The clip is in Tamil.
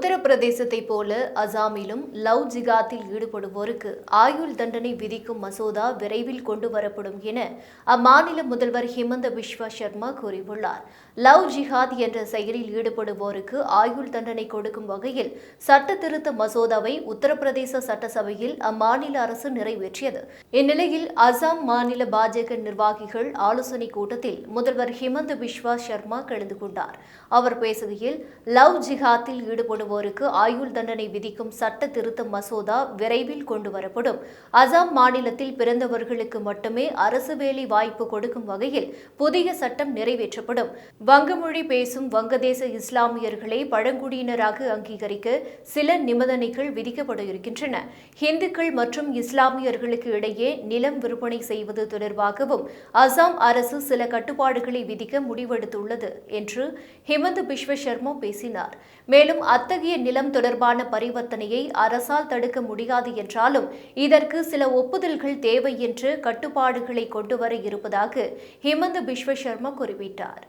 உத்தரப்பிரதேசத்தைப் போல அசாமிலும் லவ் ஜிகாத்தில் ஈடுபடுவோருக்கு ஆயுள் தண்டனை விதிக்கும் மசோதா விரைவில் கொண்டு வரப்படும் என அம்மாநில முதல்வர் ஹிமந்த பிஸ்வா சர்மா கூறியுள்ளார். லவ் ஜிஹாத் என்ற செயலில் ஈடுபடுவோருக்கு ஆயுள் தண்டனை கொடுக்கும் வகையில் சட்ட திருத்த மசோதாவை உத்தரப்பிரதேச சட்டசபையில் அம்மாநில அரசு நிறைவேற்றியது. இந்நிலையில் அசாம் மாநில பாஜக நிர்வாகிகள் ஆலோசனை கூட்டத்தில் முதல்வர் ஹிமந்த விஸ்வா சர்மா கலந்து கொண்டார். அவர் பேசுகையில் லவ் ஜிஹாத்தில் ஈடுபடுவோருக்கு ஆயுள் தண்டனை விதிக்கும் சட்ட திருத்த மசோதா விரைவில் கொண்டு வரப்படும். அசாம் மாநிலத்தில் பிறந்தவர்களுக்கு மட்டுமே அரசு வேலை வாய்ப்பு கொடுக்கும் வகையில் புதிய சட்டம் நிறைவேற்றப்படும். வங்கமொழி பேசும் வங்கதேச இஸ்லாமியர்களை பழங்குடியினராக அங்கீகரிக்க சில நிபந்தனைகள் விதிக்கப்பட இருக்கின்றன இந்துக்கள் மற்றும் இஸ்லாமியர்களுக்கு இடையே நிலம் விற்பனை செய்வது தொடர்பாகவும் அசாம் அரசு சில கட்டுப்பாடுகளை விதிக்க முடிவெடுத்துள்ளது என்று ஹிமந்த் பிஸ்வ சர்மா பேசினார். மேலும் அத்தகைய நிலம் தொடர்பான பரிவர்த்தனையை அரசால் தடுக்க முடியாது என்றாலும் இதற்கு சில ஒப்புதல்கள் தேவை என்று கட்டுப்பாடுகளை கொண்டு வர இருப்பதாக ஹிமந்த் பிஸ்வ சர்மா குறிப்பிட்டார்.